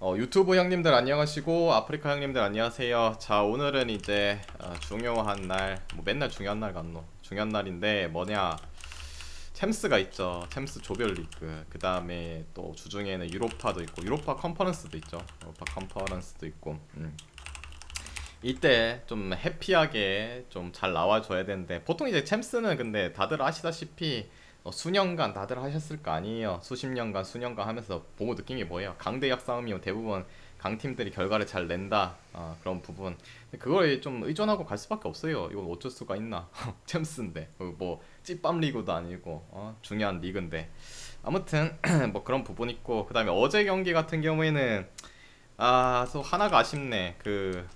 어, 유튜브 형님들 안녕하시고 아프리카 형님들 안녕하세요. 자 오늘은 이제 어, 중요한 날, 뭐 맨날 중요한 날 같노? 중요한 날인데 뭐냐? 챔스가 있죠. 챔스 조별리그. 그 다음에 또 주중에는 유로파도 있고 유로파 컨퍼런스도 있죠. 유로파 컨퍼런스도 있고. 음. 이때 좀 해피하게 좀 잘 나와줘야 되는데 보통 이제 챔스는 근데 다들 아시다시피 어, 수년간 다들 하셨을 거 아니에요. 수십 년간 수년간 하면서 보고 게 뭐예요? 강대약 싸움이면 대부분 강팀들이 결과를 잘 낸다 어, 그런 부분. 그걸 좀 의존하고 갈 수밖에 없어요. 이건 어쩔 수가 있나? 챔스인데 어, 뭐 찌밥 리그도 아니고 어, 중요한 리그인데 아무튼 뭐 그런 부분 있고 그 다음에 어제 경기 같은 경우에는 아또 하나가 아쉽네. 그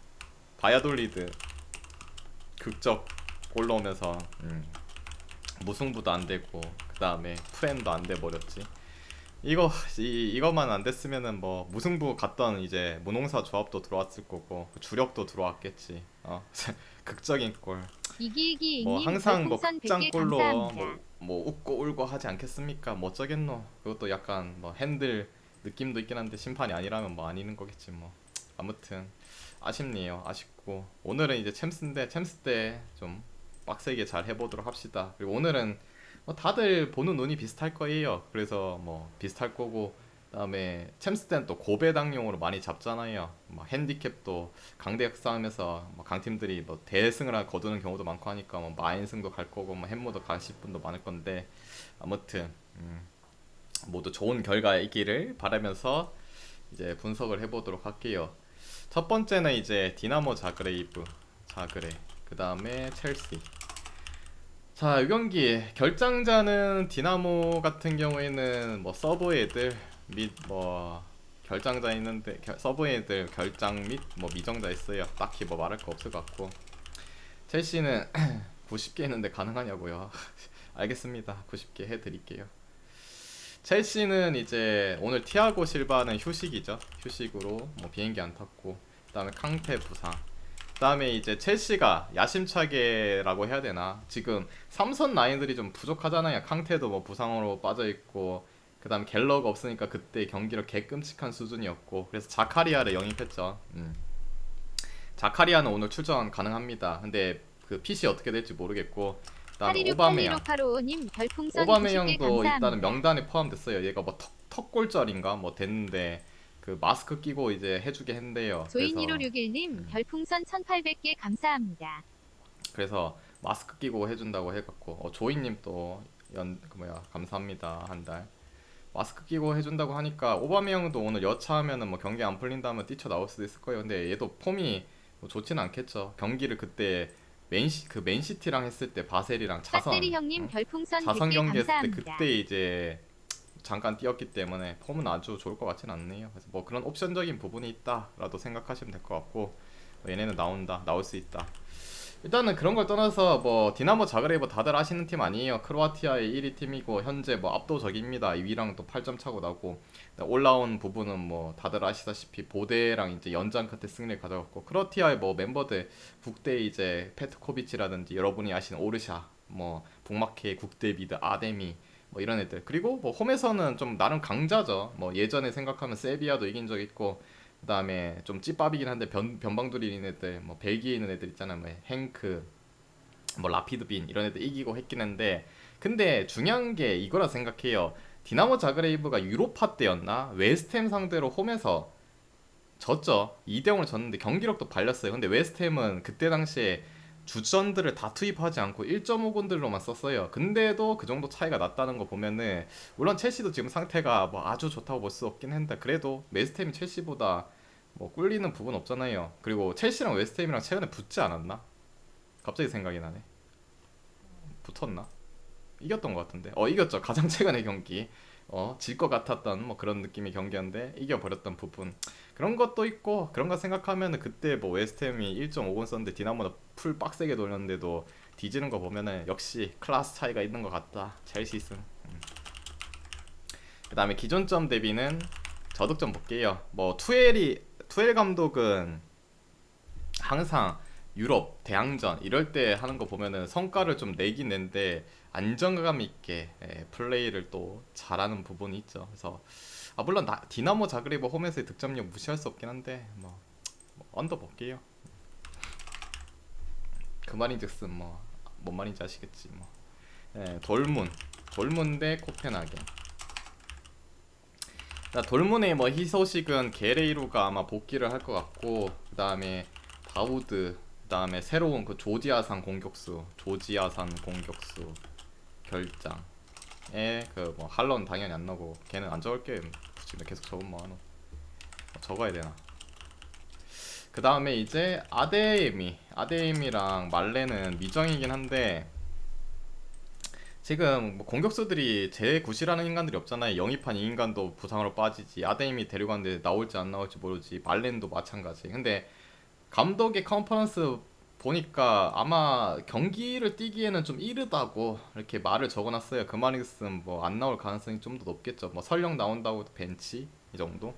바야돌리드 극적 골 넣으면서 음, 무승부도 안 되고 그 다음에 프렌도 안 돼 버렸지. 이거 이 이것만 안 됐으면은 뭐 무승부 갔던 이제 무농사 조합도 들어왔을 거고 주력도 들어왔겠지. 어 극적인 골. 이기이기님 뭐 항상 뭐 별풍선 100개 극장골로 감사합니다. 뭐, 뭐 웃고 울고 하지 않겠습니까? 뭐 어쩌겠노. 그것도 약간 뭐 핸들 느낌도 있긴 한데 심판이 아니라면 뭐 아니는 거겠지 뭐. 아무튼 아쉽네요. 아쉽고 오늘은 이제 챔스인데 챔스 때 좀 빡세게 잘 해보도록 합시다. 그리고 오늘은 뭐 다들 보는 눈이 비슷할 거예요. 그래서 뭐 비슷할 거고 그다음에 챔스 때는 또 고배당용으로 많이 잡잖아요. 뭐 핸디캡도 강대학 싸움에서 뭐 강팀들이 뭐 대승을 하- 거두는 경우도 많고 하니까 뭐 마인승도 갈 거고 뭐 햄모도 가실 분도 많을 건데 아무튼 음, 모두 좋은 결과 있기를 바라면서 이제 분석을 해보도록 할게요. 첫 번째는 이제 디나모 자그레이브 자그레 그 다음에 첼시 자, 이 경기 결장자는 디나모 같은 경우에는 뭐 서브 애들 및 뭐 결장자 있는데 결- 서브 애들 결장 및 뭐 미정자 있어요. 딱히 뭐 말할 거 없을 것 같고 첼시는 90개 있는데 가능하냐고요. 알겠습니다. 90개 해드릴게요. 첼시는 이제 오늘 티아고 실바는 휴식이죠. 휴식으로 뭐 비행기 안 탔고 그다음에 캉테 부상. 그다음에 이제 첼시가 야심차게라고 해야 되나? 지금 삼선 라인들이 좀 부족하잖아요. 캉테도 뭐 부상으로 빠져 있고 그 다음에 갤러가 없으니까 그때 경기력 개끔찍한 수준이었고 그래서 자카리아를 영입했죠. 음. 자카리아는 오늘 출전 가능합니다. 근데 그 핏이 어떻게 될지 모르겠고 그다음에 오바메양 816815님 별풍선 90개 오바메양도 감사합니다. 일단은 명단에 포함됐어요. 얘가 뭐 턱, 턱골절인가 뭐 됐는데 그 마스크 끼고 이제 해주게 했는데요. 그래서, 음. 조인1561님 별풍선 1800개 감사합니다. 그래서 마스크 끼고 해준다고 해갖고 어, 조이님 또연그 뭐야 감사합니다 한 달. 마스크 끼고 해준다고 하니까 오바메양도 오늘 여차하면은 뭐 경기 안 풀린다면 뛰쳐 나올 수도 있을 거예요. 근데 얘도 폼이 뭐 좋지는 않겠죠. 경기를 그때 맨시 그 맨시티랑 했을 때 바셀이랑 차선 빠세리 형님 응? 별풍선 자선 100개 경기 했을 때 감사합니다. 그때 이제 잠깐 뛰었기 때문에 폼은 아주 좋을 것 같진 않네요. 그래서 뭐 그런 옵션적인 부분이 있다라도 생각하시면 될 것 같고 뭐 얘네는 나온다, 나올 수 있다. 일단은 그런 걸 떠나서 뭐 디나모 자그레이브 다들 아시는 팀 아니에요. 크로아티아의 1위 팀이고 현재 뭐 압도적입니다. 2위랑 또 8점 차고 나고 올라온 부분은 뭐 다들 아시다시피 보데랑 이제 연장 끝에 승리를 가져갔고 크로아티아의 뭐 멤버들 국대 이제 페트코비치라든지 여러분이 아시는 오르샤 뭐 북마케 국대 미드 아데미 뭐 이런 애들. 그리고 뭐 홈에서는 좀 나름 강자죠. 뭐 예전에 생각하면 세비야도 이긴 적 있고 그 다음에 좀 찌밥이긴 한데 변, 변방들인 애들 뭐 벨기에 있는 애들 있잖아요. 뭐 행크 뭐 라피드빈 이런 애들 이기고 했긴 한데 근데 중요한 게 이거라 생각해요. 디나모 자그레이브가 유로파 때였나? 웨스트햄 상대로 홈에서 졌죠. 2대0으로 졌는데 경기력도 발렸어요. 근데 웨스트햄은 그때 당시에 주전들을 다 투입하지 않고 1.5군들로만 썼어요. 근데도 그 정도 차이가 났다는 거 보면은 물론 첼시도 지금 상태가 뭐 아주 좋다고 볼 수 없긴 한데 그래도 웨스트햄이 첼시보다 뭐 꿀리는 부분 없잖아요. 그리고 첼시랑 웨스트햄이랑 최근에 붙지 않았나? 갑자기 생각이 나네. 붙었나? 이겼던 것 같은데. 어 이겼죠. 가장 최근의 경기. 어 질 것 같았던 뭐 그런 느낌의 경기였는데 이겨버렸던 부분. 그런 것도 있고 그런 거 생각하면은 그때 뭐 웨스트햄이 1.5군 썼는데 디나모는 풀 빡세게 돌렸는데도 뒤지는 거 보면은 역시 클래스 차이가 있는 것 같다 첼시승 음. 그 다음에 기존점 대비는 저득점 볼게요 뭐 투엘이 투엘 감독은 항상 유럽 대항전 이럴 때 하는 거 보면은 성과를 좀 내긴 낸데 안정감 있게 예, 플레이를 또 잘하는 부분이 있죠 그래서 아 물론 나, 디나모 자그레브 홈에서의 득점력 무시할 수 없긴 한데 뭐, 뭐 언더 볼게요. 그 말인즉슨 뭐 뭔 말인지 아시겠지 뭐. 예, 돌문 돌문 대 코펜하겐. 자, 돌문의 뭐 희소식은 게레이루가 아마 복귀를 할 것 같고 그 다음에 다우드 그 다음에 새로운 그 조지아산 공격수 조지아산 공격수 결장에 그 뭐 할런 당연히 안 나고 걔는 안 적을게 굳이 계속 적으면 뭐하노 뭐 적어야 되나 그 다음에 이제 아데이미 아데이미랑 말레는 미정이긴 한데 지금 뭐 공격수들이 제 구시라는 인간들이 없잖아요. 영입한 이 인간도 부상으로 빠지지. 아데임이 데려갔는데 나올지 안 나올지 모르지. 말렌도 마찬가지. 근데 감독의 컨퍼런스 보니까 아마 경기를 뛰기에는 좀 이르다고 이렇게 말을 적어놨어요. 그 말이 있으면 뭐 안 나올 가능성이 좀 더 높겠죠. 뭐 설령 나온다고 벤치 이 정도.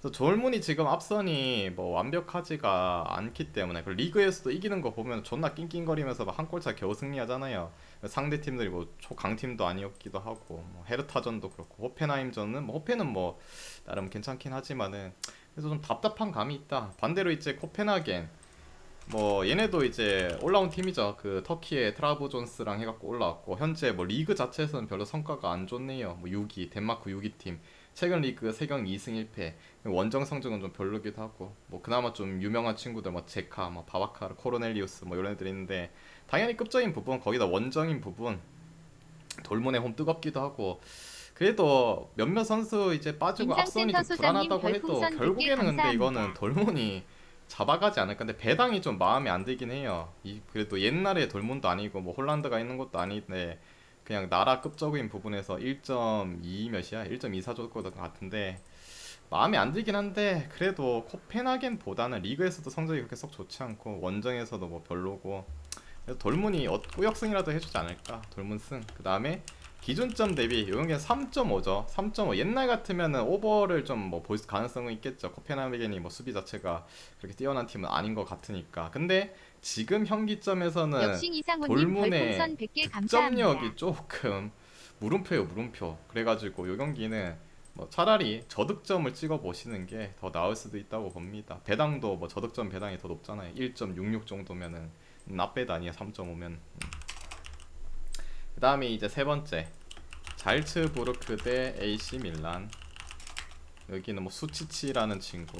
그래서 졸문이 지금 앞선이 뭐 완벽하지가 않기 때문에 그 리그에서도 이기는 거 보면 존나 낑낑거리면서 막 한 골차 겨우 승리하잖아요. 상대 팀들이 뭐 초강팀도 아니었기도 하고 뭐 헤르타전도 그렇고 호펜하임전은 뭐 호펜은 뭐 나름 괜찮긴 하지만은 그래서 좀 답답한 감이 있다. 반대로 이제 코펜하겐 뭐 얘네도 이제 올라온 팀이죠. 그 터키의 트라브 존스랑 해갖고 올라왔고 현재 뭐 리그 자체에서는 별로 성과가 안 좋네요. 뭐 6위 덴마크 6위 팀 최근 리그 3경 2승 1패 원정 성적은 좀 별로기도 하고 뭐 그나마 좀 유명한 친구들 뭐 제카 뭐 바바카르 코로넬리우스 뭐 이런 애들이 있는데 당연히 급적인 부분 거기다 원정인 부분 돌문의 홈 뜨겁기도 하고 그래도 몇몇 선수 이제 빠지고 앞선이 좀 불안하다고 해도 결국에는 100개 근데 이거는. 돌문이 잡아가지 않을까. 근데 배당이 좀 마음에 안 들긴 해요. 이 그래도 옛날에 돌문도 아니고 뭐 홀란드가 있는 것도 아닌데 그냥 나라 급적인 부분에서 1.2 몇이야? 1.24 줬을 것 같은데 마음에 안 들긴 한데 그래도 코펜하겐보다는 리그에서도 성적이 그렇게 썩 좋지 않고 원정에서도 뭐 별로고 그래서 돌문이 어- 꾸역승이라도 해주지 않을까. 돌문승. 그 다음에 기준점 대비 요게 3.5죠. 3.5 옛날 같으면은 오버를 좀 뭐 볼 가능성은 있겠죠. 코펜하겐이 뭐 수비 자체가 그렇게 뛰어난 팀은 아닌 것 같으니까. 근데 지금 현기점에서는 돌문의 별풍선 100개 감사합니다. 득점력이 조금 물음표예요 물음표. 그래가지고 요 경기는 뭐 차라리 저득점을 찍어 보시는 게 더 나을 수도 있다고 봅니다. 배당도 뭐 저득점 배당이 더 높잖아요. 1.66 정도면은 아니야 3.5면 그 다음에 이제 세 번째. 잘츠부르크 대 AC 밀란. 여기는 뭐 수치치라는 친구.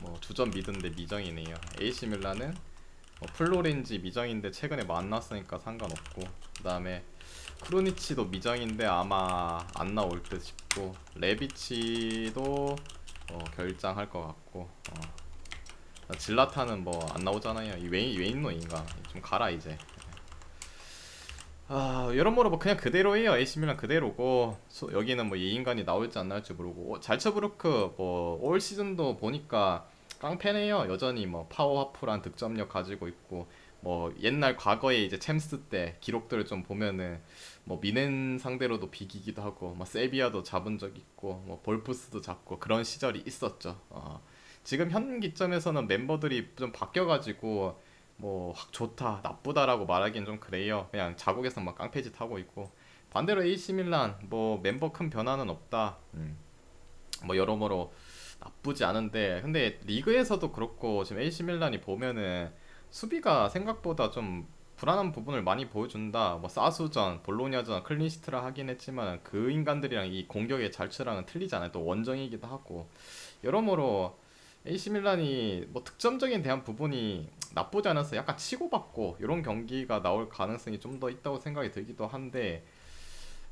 뭐 주전 미드인데 미정이네요. AC 밀란은 뭐 플로렌지 미정인데 최근에 만났으니까 상관없고 그 다음에 크로니치도 미정인데 아마 안 나올 듯 싶고 레비치도 어, 결장할 것 같고 어. 질라타는 뭐 안 나오잖아요. 이 웨인 웨인노인가? 좀 가라 이제 아 여러모로 뭐 그냥 그대로예요. AC밀란 그대로고. 소- 여기는 뭐 이 인간이 나올지 안 나올지 모르고. 어, 잘츠부르크 뭐 올 시즌도 보니까 깡패네요. 여전히 뭐 파워하프란 득점력 가지고 있고. 뭐 옛날 과거에 이제 챔스 때 기록들을 좀 보면은 뭐 미넨 상대로도 비기기도 하고 뭐 세비야도 잡은 적 있고 뭐 볼프스도 잡고 그런 시절이 있었죠. 어. 지금 현 기점에서는 멤버들이 좀 바뀌어가지고 뭐 확 좋다 나쁘다라고 말하기엔 좀 그래요. 그냥 자국에서 막 깡패짓 하고 있고. 반대로 AC 밀란 뭐 멤버 큰 변화는 없다. 음. 뭐 여러모로 나쁘지 않은데. 근데 리그에서도 그렇고 지금 AC 밀란이 보면은 수비가 생각보다 좀 불안한 부분을 많이 보여준다. 뭐 사수전 볼로냐전 클린시트라 하긴 했지만 그 인간들이랑 이 공격의 잘츠랑은 틀리잖아요. 또 원정이기도 하고. 여러모로 AC 밀란이 뭐 득점적인 대한 부분이 나쁘지 않아서 약간 치고받고 이런 경기가 나올 가능성이 좀 더 있다고 생각이 들기도 한데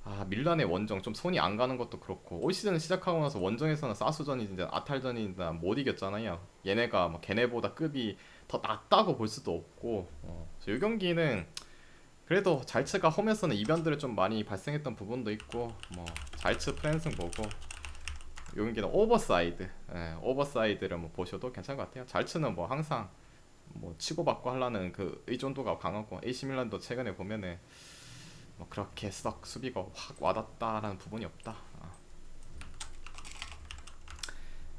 아 밀란의 원정 좀 손이 안 가는 것도 그렇고 올 시즌 시작하고 나서 원정에서는 사수전이든 아탈전이든 못 이겼잖아요 얘네가 뭐 걔네보다 급이 더 낮다고 볼 수도 없고 어. 이 경기는 그래도 잘츠가 홈에서는 이변들을 좀 많이 발생했던 부분도 있고 뭐 잘츠 프랜승 보고 이 경기는 오버사이드 예, 오버사이드를 뭐 보셔도 괜찮을 것 같아요 잘츠는 뭐 항상 뭐 치고받고 하려는 그 의존도가 강하고 AC 밀란도 최근에 보면은 뭐 그렇게 썩 수비가 확 와닿다라는 부분이 없다. 아.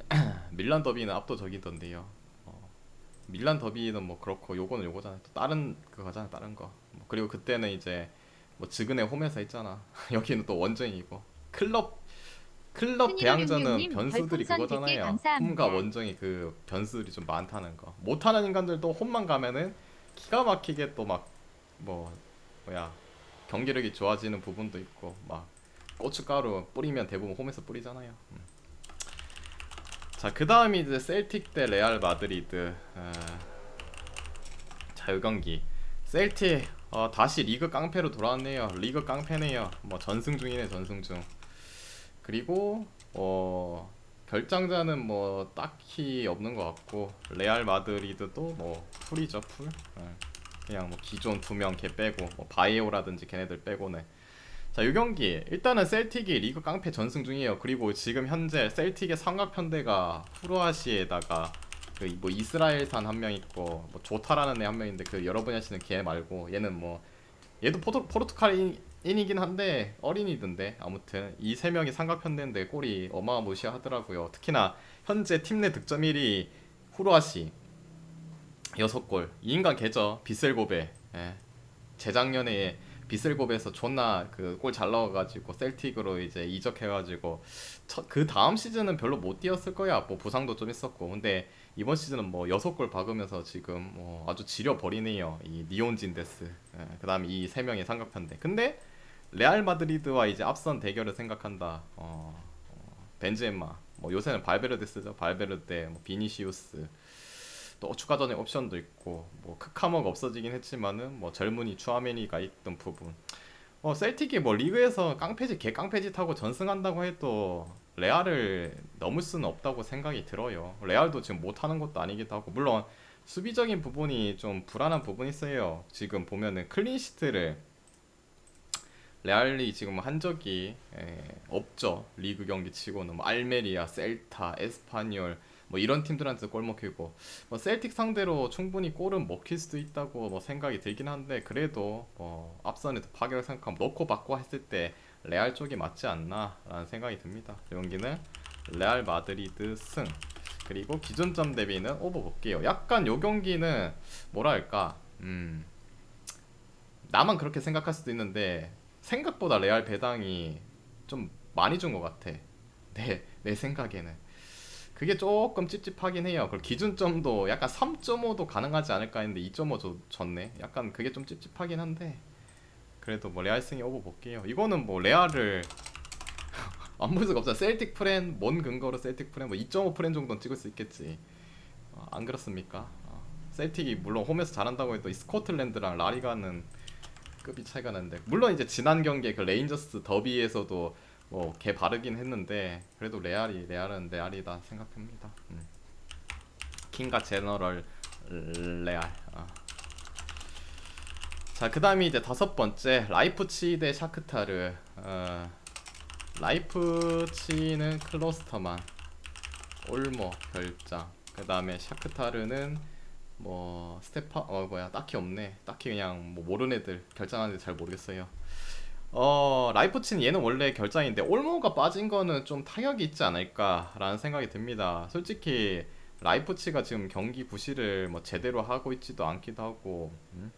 밀란 더비는 압도적이던데요. 어, 밀란 더비는 뭐 그렇고 요거는 요거잖아요. 또 다른 그거잖아 다른 거. 뭐 그리고 그때는 이제 뭐 지근의 홈에서 했잖아. 여기는 또 원정이고 클럽 클럽 대항전은 변수들이 별풍선 100개 그거잖아요. 감사합니다. 홈과 원정이 그 변수들이 좀 많다는 거. 못하는 인간들도 홈만 가면은 기가 막히게 또 막 뭐 뭐야 경기력이 좋아지는 부분도 있고 막 고춧가루 뿌리면 대부분 홈에서 뿌리잖아요. 음. 자, 그 다음이 이제 셀틱 대 레알 마드리드. 아, 자, 이 경기. 셀틱 어, 다시 리그 깡패로 돌아왔네요. 리그 깡패네요. 뭐 전승 중이네, 전승 중. 그리고 어 결장자는 뭐 딱히 없는 것 같고 레알 마드리드도 뭐 풀이죠, 풀. 예. 그냥 뭐 기존 두 명 걔 빼고 뭐 바이오라든지 걔네들 빼고는 자, 이 경기 일단은 셀틱이 리그 깡패 전승 중이에요. 그리고 지금 현재 셀틱의 삼각 편대가 후루아시에다가 그 뭐 이스라엘산 한 명 있고 뭐 조타라는 애 한 명인데 그 여러분이 아시는 걔 말고 얘는 뭐 얘도 포르, 포르투갈인 이긴 한데 어린이던데 아무튼 이 세 명이 삼각편대인데 골이 어마무시하더라고요. 특히나 현재 팀 내 득점 1위 후루아시 6골. 이 인간 개죠. 비셀고베. 예. 재작년에 비셀고베에서 존나 그 골 잘 넣어가지고 셀틱으로 이제 이적해가지고 첫, 그 다음 시즌은 별로 못 뛰었을 거야. 뭐 부상도 좀 있었고. 근데 이번 시즌은 뭐 여섯 골 박으면서 지금 뭐 아주 지려 버리네요. 이 니온진데스. 예. 그 다음 이 세 명의 삼각편대. 근데 레알 마드리드와 이제 앞선 대결을 생각한다. 어, 어, 벤제마. 뭐 요새는 발베르데스죠. 발베르데 뭐 비니시우스. 또 추가 전에 옵션도 있고 뭐 크카머가 없어지긴 했지만은 뭐 젊은이 추아메니가 있던 부분. 어 셀틱이 뭐 리그에서 깡패짓 개 깡패짓 하고 전승한다고 해도 레알을 넘을 수는 없다고 생각이 들어요. 레알도 지금 못하는 것도 아니기도 하고 물론 수비적인 부분이 좀 불안한 부분이 있어요. 지금 보면은 클린시트를 레알이 지금 한 적이 에, 없죠 리그 경기 치고는 뭐 알메리아, 셀타, 에스파뇰 뭐 이런 팀들한테 골 먹히고 뭐 셀틱 상대로 충분히 골은 먹힐 수도 있다고 뭐 생각이 들긴 한데 그래도 뭐 앞선에서 파괴를 생각하면 넣고 받고 했을 때 레알 쪽이 맞지 않나라는 생각이 듭니다. 이 경기는 레알 마드리드 승 그리고 기존점 대비는 오버 볼게요. 약간 요 경기는 뭐랄까 음 나만 그렇게 생각할 수도 있는데 생각보다 레알 배당이 좀 많이 준 것 같아. 내, 내 생각에는. 그게 조금 찝찝하긴 해요. 그리고 기준점도 약간 3.5도 가능하지 않을까 했는데 2.5 줬네. 약간 그게 좀 찝찝하긴 한데 그래도 뭐 레알 승이 오버 볼게요. 이거는 뭐 레알을 안 볼 수가 없잖아. 셀틱 프렌 뭔 근거로 셀틱 프렌 뭐2.5 프렌 정도는 찍을 수 있겠지. 어, 안 그렇습니까? 어, 셀틱이 물론 홈에서 잘한다고 해도 이 스코틀랜드랑 라리가는 급이 차이가 나는데 물론 이제 지난 경기에 그 레인저스 더비에서도 뭐 개 바르긴 했는데 그래도 레알이 레알은 레알이다 생각합니다. 음. 킹과 제너럴 레알. 어. 자 그다음이 이제 다섯 번째 라이프치 대 샤크타르. 어, 라이프치는 클로스터만, 올모 별장. 그 다음에 샤크타르는 뭐 스테파 어 뭐야 딱히 없네. 딱히 그냥 뭐 모르는 애들 결정하는데 잘 모르겠어요. 어 라이프치는 얘는 원래 결장인데 올모가 빠진 거는 좀 타격이 있지 않을까 라는 생각이 듭니다. 솔직히 라이프치가 지금 경기 부실을 뭐 제대로 하고 있지도 않기도 하고 음?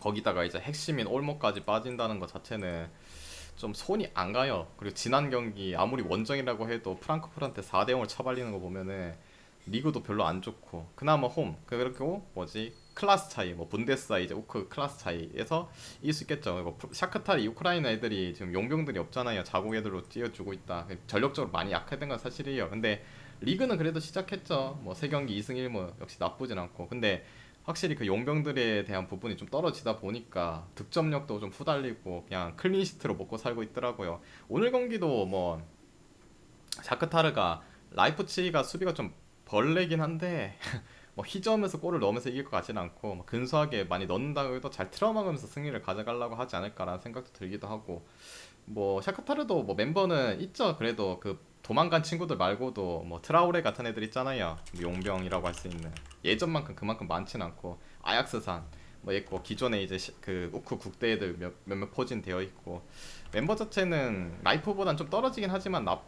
거기다가 이제 핵심인 올모까지 빠진다는 것 자체는 좀 손이 안 가요. 그리고 지난 경기 아무리 원정이라고 해도 프랑크푸르한테 4대 0을 쳐발리는 거 보면은 리그도 별로 안 좋고 그나마 홈 그리고 뭐지 클라스 차이 뭐 분데스와 이제 우크 클라스 차이에서 이길 수 있겠죠. 이거 프- 샤크타르 우크라이나 애들이 지금 용병들이 없잖아요. 자국 애들로 뛰어주고 있다. 전력적으로 많이 약했던 건 사실이에요. 근데 리그는 그래도 시작했죠. 뭐 세 경기 2승 1무 역시 나쁘진 않고 근데 확실히 그 용병들에 대한 부분이 좀 떨어지다 보니까 득점력도 좀 후달리고 그냥 클린시트로 먹고 살고 있더라고요. 오늘 경기도 뭐 샤크타르가 라이프치히가 수비가 좀 벌레긴 한데 뭐 희점에서 골을 넣으면서 이길 것 같지는 않고 뭐 근소하게 많이 넣는다고 해도 잘 틀어막으면서 승리를 가져가려고 하지 않을까라는 생각도 들기도 하고 뭐 샤크타르도 뭐 멤버는 있죠. 그래도 그 도망간 친구들 말고도 뭐 트라우레 같은 애들 있잖아요. 뭐 용병이라고 할 수 있는 예전만큼 그만큼 많진 않고 아약스산 뭐 있고 기존에 이제 시- 그 우크 국대 애들 몇, 몇몇 포진 되어 있고 멤버 자체는 라이프보단 좀 떨어지긴 하지만 나,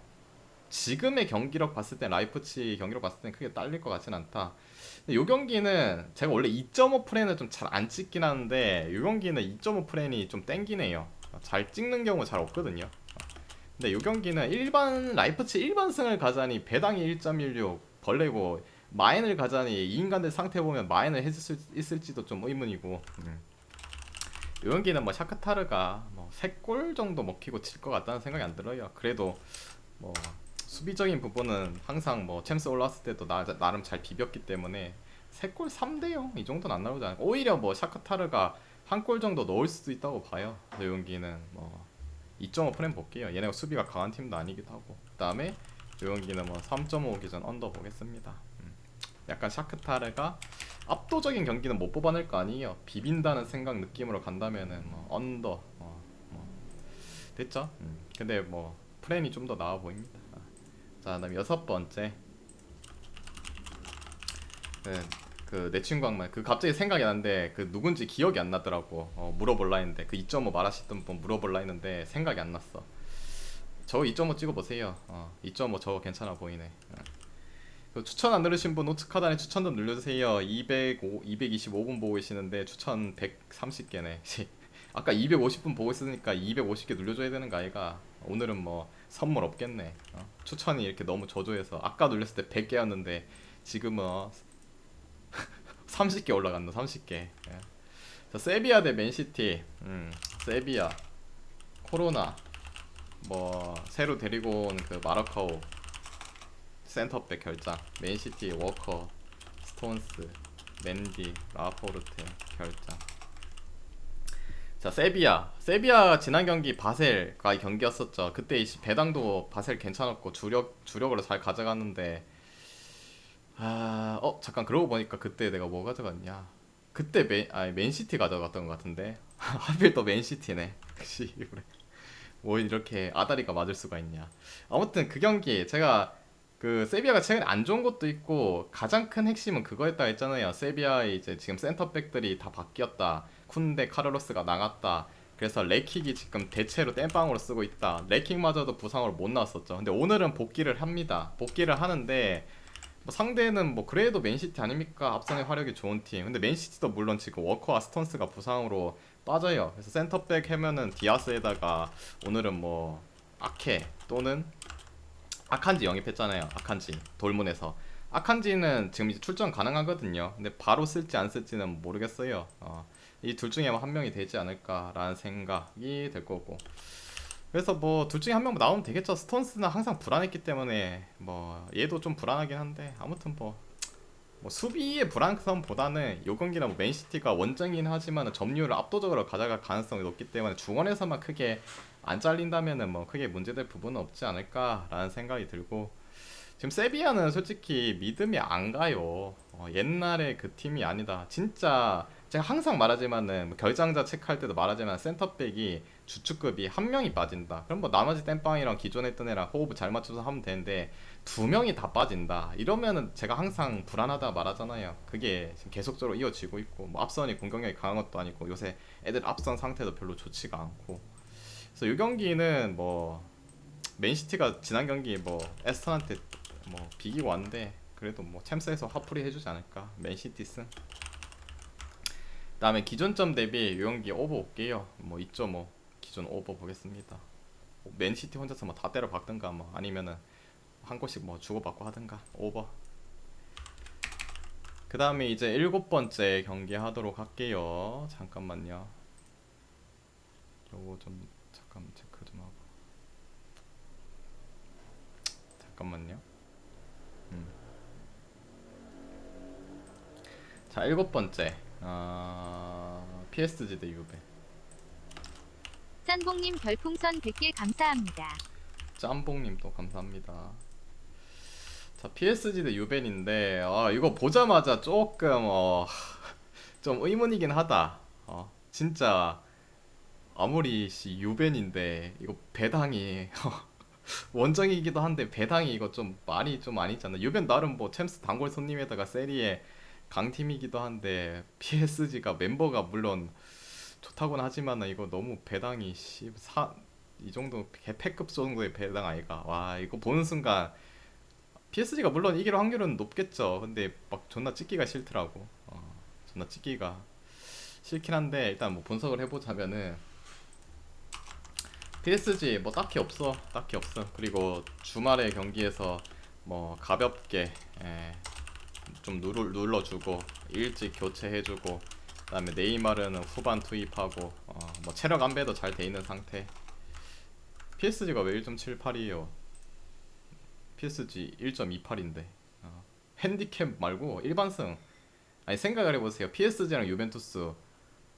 지금의 경기력 봤을 때 라이프치 경기력 봤을 땐 크게 딸릴 것 같진 않다. 요 경기는 제가 원래 2.5 프레는 좀잘 안 찍긴 하는데 요 경기는 2.5 프레이 좀 땡기네요. 잘 찍는 경우 잘 없거든요. 근데 이 경기는 일반 라이프치 일반승을 가자니 배당이 1.16 벌레고 마인을 가자니 이 인간들 상태 보면 마인을 했을 있을지도 좀 의문이고 음. 이 경기는 뭐 샤크타르가 뭐 3골 정도 먹히고 칠 것 같다는 생각이 안 들어요 그래도 뭐 수비적인 부분은 항상 뭐 챔스 올라왔을 때도 나, 나름 잘 비볐기 때문에 3골 3대 0 이 정도는 안 나오지 않을까 오히려 뭐 샤크타르가 한 골 정도 넣을 수도 있다고 봐요 이 경기는 뭐 2.5 프레임 볼게요. 얘네가 수비가 강한 팀도 아니기도 하고. 그 다음에 요경기는 뭐 3.5 기준 언더 보겠습니다. 음. 약간 샤크타르가 압도적인 경기는 못 뽑아낼 거 아니에요. 비빈다는 생각 느낌으로 간다면은 뭐 언더 어, 뭐 됐죠? 음. 근데 뭐 프레임이 좀 더 나아 보입니다. 아. 자, 그다음 여섯 번째. 네, 그내 친구 한말 그 갑자기 생각이 났는데 그 누군지 기억이 안 나더라고 어, 물어볼라 했는데 그 2.5 말하시던 분 물어볼라 했는데 생각이 안 났어 저 2.5 찍어보세요 어, 2.5 저거 괜찮아 보이네 어. 그 추천 안 누르신 분 우측 하단에 추천 좀 눌러주세요 205, 225분 보고 계시는데 추천 130개네 아까 250분 보고 있으니까 250개 눌러줘야 되는 거 아이가? 오늘은 뭐 선물 없겠네. 어. 추천이 이렇게 너무 저조해서 아까 눌렸을 때 100개였는데 지금은 30개 올라간다 30개. 예. 자 세비야 대 맨시티. 음, 세비야. 코로나. 뭐 새로 데리고 온 그 마라카오 센터백 결장. 맨시티 워커 스톤스 맨디 라포르테 결장 자 세비야 세비야 지난 경기 바셀과의 경기였었죠 그때 이 배당도 바셀 괜찮았고 주력 주력으로 잘 가져갔는데 아, 어 잠깐 그러고 보니까 그때 내가 뭐 가져갔냐? 그때 맨, 아니 맨시티 가져갔던 것 같은데 하필 또 맨시티네. 씨, 그래. 뭐 이렇게 아다리가 맞을 수가 있냐? 아무튼 그 경기 제가 그 세비야가 최근에 안 좋은 것도 있고 가장 큰 핵심은 그거였다 했잖아요. 세비야의 이제 지금 센터백들이 다 바뀌었다. 쿤데 카르로스가 나갔다. 그래서 레킥이 지금 대체로 땜빵으로 쓰고 있다. 레킥마저도 부상으로 못 나왔었죠. 근데 오늘은 복귀를 합니다. 복귀를 하는데 뭐 상대는 뭐 그래도 맨시티 아닙니까? 앞선의 화력이 좋은 팀. 근데 맨시티도 물론 지금 워커와 스톤스가 부상으로 빠져요. 그래서 센터백 하면은 디아스에다가 오늘은 뭐 아케 또는 아칸지 영입했잖아요. 아칸지 돌문에서 아칸지는 지금 이제 출전 가능하거든요. 근데 바로 쓸지 안 쓸지는 모르겠어요. 어, 이 둘 중에 한 명이 되지 않을까라는 생각이 될 거고. 그래서 뭐 둘 중에 한 명 나오면 되겠죠. 스톤스는 항상 불안했기 때문에 뭐 얘도 좀 불안하긴 한데 아무튼 뭐, 뭐 수비의 불안성보다는 요 경기나 뭐 맨시티가 원정이긴 하지만 점유율을 압도적으로 가져갈 가능성이 높기 때문에 중원에서만 크게 안 잘린다면은 뭐 크게 문제될 부분은 없지 않을까라는 생각이 들고 지금 세비야는 솔직히 믿음이 안 가요. 어, 옛날에 그 팀이 아니다. 진짜 제가 항상 말하지만은 뭐 결장자 체크할 때도 말하지만 센터백이 주축급이 한 명이 빠진다. 그럼 뭐 나머지 땜빵이랑 기존에 했던 애랑 호흡을 잘 맞춰서 하면 되는데 두 명이 다 빠진다. 이러면은 제가 항상 불안하다 말하잖아요. 그게 지금 계속적으로 이어지고 있고 뭐 앞선이 공격력이 강한 것도 아니고 요새 애들 앞선 상태도 별로 좋지가 않고. 그래서 이 경기는 뭐 맨시티가 지난 경기 뭐 에스턴한테 뭐 비기고 왔는데 그래도 뭐 챔스에서 화풀이 해주지 않을까. 맨시티 승. 다음에 기존점 대비 이 경기 오버 올게요. 뭐 2.5 기존 오버 보겠습니다. 맨시티 혼자서 뭐 다 때려 박든가 뭐 아니면은 한 골씩 뭐 주고받고 하든가 오버. 그 다음에 이제 일곱 번째 경기 하도록 할게요. 잠깐만요. 요거 좀 잠깐 체크 좀 하고. 잠깐만요. 음. 자 일곱 번째. 아 PSG 대 유베. 짠봉님 별풍선 100개 감사합니다. 짬뽕님 또 감사합니다. 자 PSG 대 유벤인데 아 이거 보자마자 조금 어, 좀 의문이긴 하다. 어, 진짜 아무리 씨 유벤인데 이거 배당이 원정이기도 한데 배당이 이거 좀 많이 좀 아니잖아. 유벤 나름 뭐 챔스 단골 손님에다가 세리에 강팀이기도 한데 PSG가 멤버가 물론 좋다고는 하지만 이거 너무 배당이 씨사이 정도 개패급 정도의 배당 아이가. 와 이거 보는 순간 PSG가 물론 이길 확률은 높겠죠. 근데 막 존나 찍기가 싫더라고. 어, 존나 찍기가 싫긴 한데 일단 뭐 분석을 해보자면은 PSG 뭐 딱히 없어. 딱히 없어. 그리고 주말에 경기에서 뭐 가볍게 예, 좀 누를, 눌러주고 일찍 교체해주고 그 다음에 네이마르는 후반 투입하고 어, 뭐 체력 안배도 잘 돼있는 상태 PSG가 왜 1.78이에요 PSG 1.28인데 어. 핸디캡 말고 일반승 아니 생각을 해보세요 PSG랑 유벤투스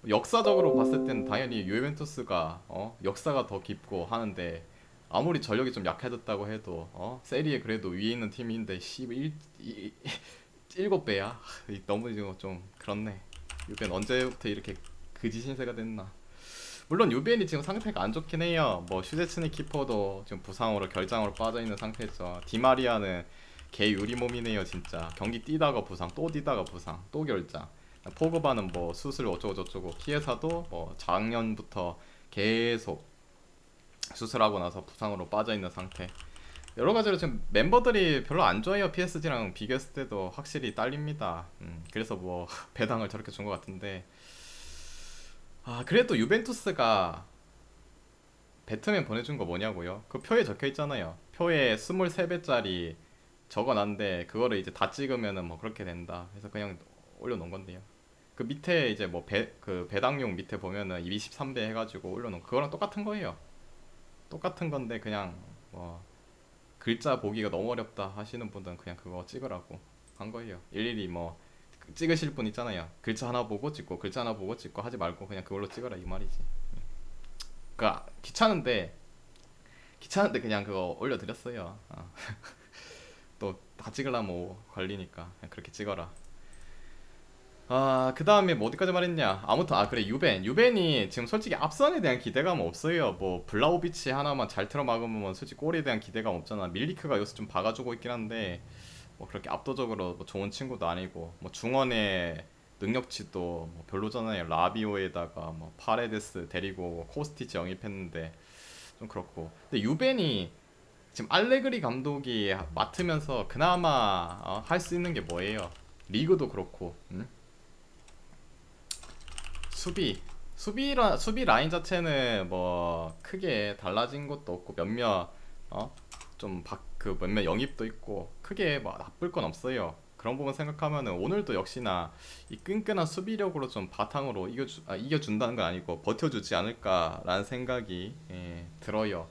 역사적으로 봤을 땐 당연히 유벤투스가 어? 역사가 더 깊고 하는데 아무리 전력이 좀 약해졌다고 해도 어? 세리에 그래도 위에 있는 팀인데 11 뭐 이, 7배야? 너무 이거 좀 그렇네. 유벤 언제부터 이렇게 그지 신세가 됐나? 물론 유벤이 지금 상태가 안 좋긴 해요. 뭐 슈제츠니 키퍼도 지금 부상으로 결장으로 빠져있는 상태죠. 디마리아는 개 유리몸이네요 진짜. 경기 뛰다가 부상 또 뛰다가 부상 또 결장. 포그바는 뭐 수술 어쩌고저쩌고 키에사도 뭐 작년부터 계속 수술하고 나서 부상으로 빠져있는 상태. 여러 가지로 지금 멤버들이 별로 안 좋아요. PSG랑 비교했을 때도 확실히 딸립니다. 음, 그래서 뭐 배당을 저렇게 준 것 같은데. 아 그래도 유벤투스가 배트맨 보내준 거 뭐냐고요? 그 표에 적혀 있잖아요. 표에 23배짜리 적어놨는데 그거를 이제 다 찍으면은 뭐 그렇게 된다. 그래서 그냥 올려놓은 건데요. 그 밑에 이제 뭐 배 그 배당용 밑에 보면은 23배 해가지고 올려놓은 그거랑 똑같은 거예요. 똑같은 건데 그냥 뭐 글자 보기가 너무 어렵다 하시는 분들은 그냥 그거 찍으라고 한 거예요. 일일이 뭐 찍으실 분 있잖아요. 글자 하나 보고 찍고 글자 하나 보고 찍고 하지 말고 그냥 그걸로 찍어라 이 말이지. 그니까 귀찮은데 귀찮은데 그냥 그거 올려드렸어요. 어. 또다 찍으려면 뭐 걸리니까 그냥 그렇게 찍어라. 아, 그 다음에 뭐 어디까지 말했냐? 아무튼, 아, 그래, 유벤. 유벤이 지금 솔직히 앞선에 대한 기대감 없어요. 뭐, 블라우비치 하나만 잘 틀어 막으면 솔직히 골에 대한 기대감 없잖아. 밀리크가 여기서 좀 박아주고 있긴 한데, 뭐, 그렇게 압도적으로 뭐 좋은 친구도 아니고, 뭐, 중원의 능력치도 뭐 별로잖아요. 라비오에다가 뭐, 파레데스 데리고 코스티치 영입했는데, 좀 그렇고. 근데 유벤이 지금 알레그리 감독이 맡으면서 그나마 어, 할수 있는 게 뭐예요? 리그도 그렇고, 응? 수비 수비라 수비 라인 자체는 뭐 크게 달라진 것도 없고 몇몇 어좀그 몇몇 영입도 있고 크게 뭐 나쁠 건 없어요. 그런 부분 생각하면은 오늘도 역시나 이 끈끈한 수비력으로 좀 바탕으로 이겨주 아, 이겨준다는 건 아니고 버텨주지 않을까라는 생각이 예, 들어요.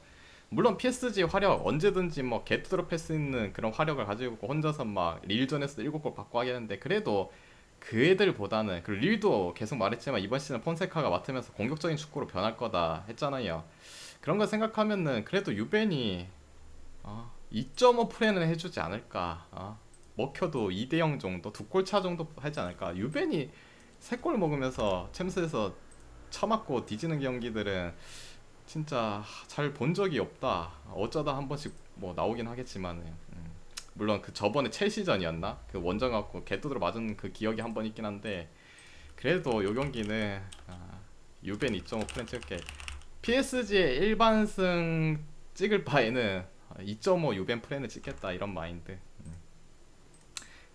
물론 PSG 화력 언제든지 뭐 개투드롭 할수 있는 그런 화력을 가지고 혼자서 막 릴전에서 일곱 골 받고 하겠는데 그래도 그 애들보다는 그 릴도 계속 말했지만 이번 시즌 폰세카가 맡으면서 공격적인 축구로 변할 거다 했잖아요. 그런 거 생각하면은 그래도 유벤이 어, 2.5 프레는 해주지 않을까. 어, 먹혀도 2대 0 정도, 두 골 차 정도 하지 않을까. 유벤이 세 골 먹으면서 챔스에서 쳐맞고 뒤지는 경기들은 진짜 잘 본 적이 없다. 어쩌다 한 번씩 뭐 나오긴 하겠지만은. 음. 물론 그 저번에 첼시전이었나? 그 원정 갖고 개뚜드러 맞은 그 기억이 한 번 있긴 한데 그래도 요 경기는 아, 유벤 2.5 프렌 찍게 PSG의 일반승 찍을 바에는 2.5 유벤 프렌을 찍겠다 이런 마인드. 음.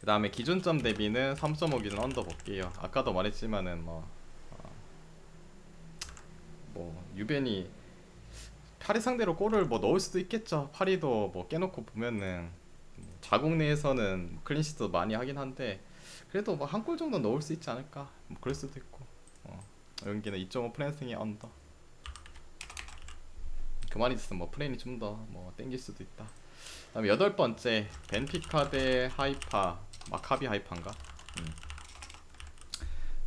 그 다음에 기준점 대비는 3.5 기준 언더 볼게요. 아까도 말했지만은 뭐, 어, 뭐 유벤이 파리 상대로 골을 뭐 넣을 수도 있겠죠. 파리도 뭐 깨놓고 보면은 자국 내에서는 클린시트 많이 하긴 한데 그래도 뭐 한 골 정도 넣을 수 있지 않을까 뭐 그럴 수도 있고 어. 여기는 2.5 프랜싱의 언더 그 말이 있으면 뭐 프레임이 좀 더 뭐 땡길 수도 있다 다음에 여덟 번째 벤피카 대 하이파 마카비 하이파인가 음.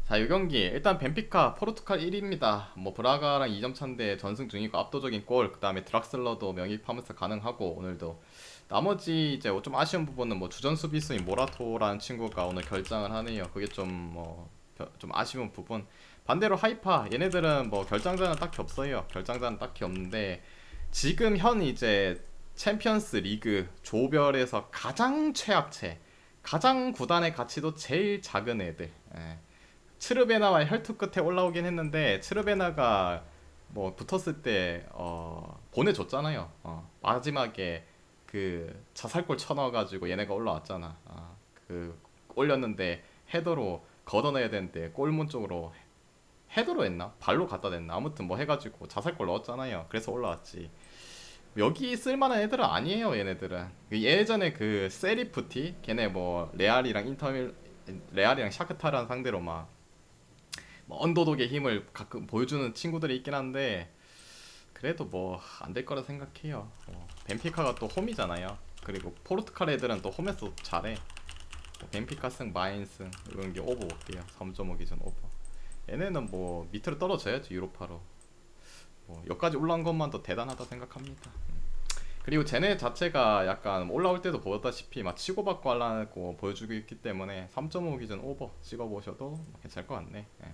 자, 이 경기 일단 벤피카 포르투갈 1위입니다. 뭐 브라가랑 2점 차인데 전승 중이고 압도적인 골. 그다음에 드락슬러도 명입하면서 가능하고 오늘도 나머지 이제 좀 아쉬운 부분은 뭐 주전 수비수인 모라토라는 친구가 오늘 결장을 하네요. 그게 좀뭐 좀 아쉬운 부분. 반대로 하이파 얘네들은 뭐 결장자는 딱히 없어요. 결장자는 딱히 없는데 지금 현 이제 챔피언스 리그 조별에서 가장 최악체, 가장 구단의 가치도 제일 작은 애들. 예. 츠르베나와 혈투 끝에 올라오긴 했는데 츠르베나가 뭐 붙었을 때 어, 보내줬잖아요. 어, 마지막에 그 자살골 쳐넣어가지고 얘네가 올라왔잖아. 아, 그 올렸는데 헤더로 걷어내야 되는데 골문 쪽으로 헤드로 했나? 발로 갖다 댔나? 아무튼 뭐 해가지고 자살골 넣었잖아요. 그래서 올라왔지. 여기 쓸만한 애들은 아니에요. 얘네들은 그 예전에 그 세리프티 걔네 뭐 레알이랑 인터밀 레알이랑 샤크타라는 상대로 막뭐 언더독의 힘을 가끔 보여주는 친구들이 있긴 한데 그래도 뭐 안 될 거라 생각해요. 어, 벤피카가 또 홈이잖아요. 그리고 포르투갈 애들은 또 홈에서 잘해. 뭐 벤피카 승, 마인 승 이런 게 오버 어때요? 3.5 기준 오버. 얘네는 뭐 밑으로 떨어져야지 유로파로. 뭐 여기까지 올라온 것만도 대단하다 생각합니다. 음. 그리고 쟤네 자체가 약간 올라올 때도 보다시피 막 치고받고 하려고 보여주고 있기 때문에 3.5 기준 오버 찍어보셔도 괜찮을 것 같네. 예.